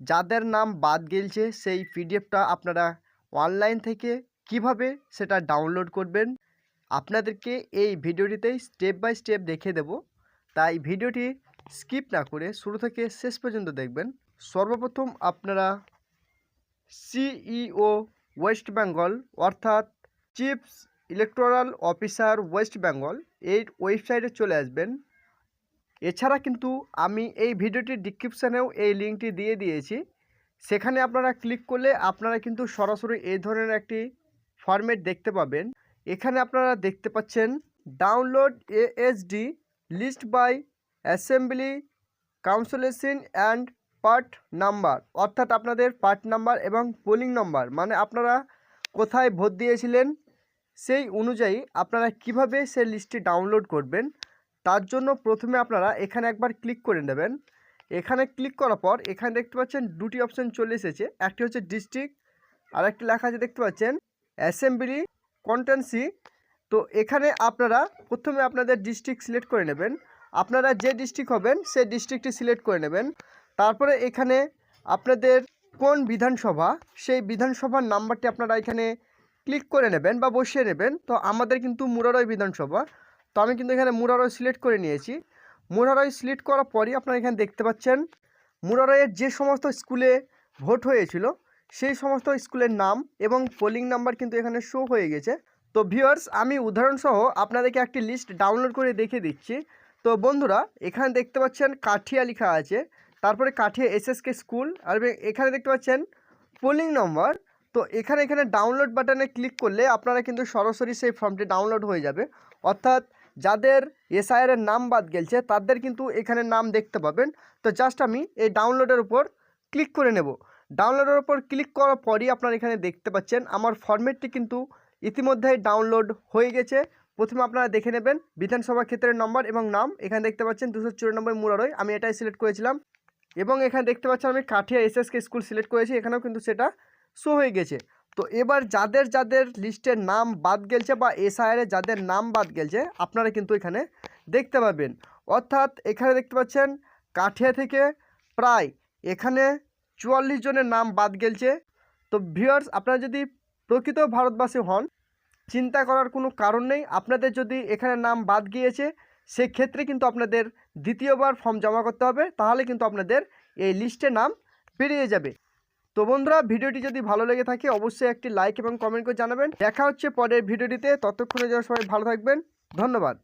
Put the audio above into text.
যাদের নাম বাদ গেলছে, সেই পিডিএফটা আপনারা অনলাইন থেকে কীভাবে সেটা ডাউনলোড করবেন, আপনাদেরকে এই ভিডিওটিতেই স্টেপ বাই স্টেপ দেখিয়ে দেব। তাই ভিডিওটি স্কিপ না করে শুরু থেকে শেষ পর্যন্ত দেখবেন। সর্বপ্রথম আপনারা সিইও ওয়েস্ট বেঙ্গল, অর্থাৎ chief's electoral officer West Bengal, এই ওয়েবসাইটে চলে আসবেন। এছাড়া কিন্তু আমি এই ভিডিওটির ডিসক্রিপশানেও এই লিঙ্কটি দিয়ে দিয়েছি। সেখানে আপনারা ক্লিক করলে আপনারা কিন্তু সরাসরি এই ধরনের একটি ফরম্যাট দেখতে পাবেন। এখানে আপনারা দেখতে পাচ্ছেন download ASD list by assembly constituency and part number অর্থাৎ আপনাদের পার্ট নাম্বার এবং পোলিং নাম্বার মানে আপনারা কোথায় ভোট দিয়েছিলেন সেই অনুযায়ী আপনারা কীভাবে সে লিস্টটি ডাউনলোড করবেন। তার জন্য প্রথমে আপনারা এখানে একবার ক্লিক করে নেবেন। এখানে ক্লিক করার পর এখানে দেখতে পাচ্ছেন দুটি অপশান চলে এসেছে। একটি হচ্ছে ডিস্ট্রিক্ট আর একটি লেখা আছে দেখতে পাচ্ছেন অ্যাসেম্বলি কন্টেন্সি তো এখানে আপনারা প্রথমে আপনাদের ডিস্ট্রিক্ট সিলেক্ট করে নেবেন। আপনারা যে ডিস্ট্রিক্ট হবেন, সেই ডিস্ট্রিক্টটি সিলেক্ট করে নেবেন। তারপরে এখানে আপনাদের কোন বিধানসভা, সেই বিধানসভার নাম্বারটি আপনারা এখানে ক্লিক করে নেবেন বা বসিয়ে নেবেন। তো আমাদের কিন্তু মুরারই বিধানসভা। তো আমি কিন্তু এখানে মুরারই সিলেক্ট করে নিয়েছি। মুরারই সিলেক্ট করার পরই আপনারা এখানে দেখতে পাচ্ছেন, মুরারইয়ের যে সমস্ত স্কুলে ভোট হয়েছিল, সেই সমস্ত স্কুলের নাম এবং পোলিং নাম্বার কিন্তু এখানে শো হয়ে গেছে। তো ভিউয়ার্স আমি উদাহরণসহ আপনাদেরকে একটি লিস্ট ডাউনলোড করে দেখিয়ে দিচ্ছি। তো বন্ধুরা, এখানে দেখতে পাচ্ছেন কাঠিয়া লেখা আছে, তারপরে কাঠিয়া এসএসকে স্কুল, আর এখানে দেখতে পাচ্ছেন পোলিং নম্বর তো এখানে এখানে ডাউনলোড বাটনে ক্লিক করলে আপনারা কিন্তু সরাসরি সেই ফর্মটি ডাউনলোড হয়ে যাবে। অর্থাৎ যাদের এসআইআরের নাম বাদ গেছে তাদের কিন্তু এখানে নাম দেখতে পাবেন। তো জাস্ট আমি এই ডাউনলোডের উপর ক্লিক করে নেব। ডাউনলোডের উপর ক্লিক করার পরই আপনারা এখানে দেখতে পাচ্ছেন, আমার ফর্মেটটি কিন্তু ইতিমধ্যেই ডাউনলোড হয়ে গেছে। প্রথমে আপনারা দেখে নেবেন বিধানসভা ক্ষেত্রের নম্বর এবং নাম। এখানে দেখতে পাচ্ছেন দুশো চুরানব্বই মুরারই, আমি এটাই সিলেক্ট করেছিলাম। এবং এখানে দেখতে পাচ্ছেন আমি কাঠিয়া এসএসকে স্কুল সিলেক্ট করেছি, এখানেও কিন্তু সেটা শো হয়ে গেছে। তো এবার যাদের যাদের লিস্টের নাম বাদ গেলছে বা এসআইআরে যাদের নাম বাদ গেলছে, আপনারা কিন্তু এখানে দেখতে পাবেন। অর্থাৎ এখানে দেখতে পাচ্ছেন, কাঠিয়া থেকে প্রায় এখানে চুয়াল্লিশ জনের নাম বাদ গেলছে। তো ভিউয়ার্স আপনারা যদি প্রকৃত ভারতবাসী হন, চিন্তা করার কোনো কারণ নেই। আপনাদের যদি এখানে নাম বাদ গিয়েছে, সেক্ষেত্রে কিন্তু আপনাদের দ্বিতীয়বার ফর্ম জমা করতে হবে। তাহলে কিন্তু আপনাদের এই লিস্টে নাম বেরিয়ে যাবে। তো বন্ধুরা, ভিডিওটি যদি ভালো লেগে থাকে, অবশ্যই একটি লাইক এবং কমেন্ট করে জানাবেন। দেখা হচ্ছে পরের ভিডিওটিতে। ততক্ষণে যেন সবাই ভালো থাকবেন। ধন্যবাদ।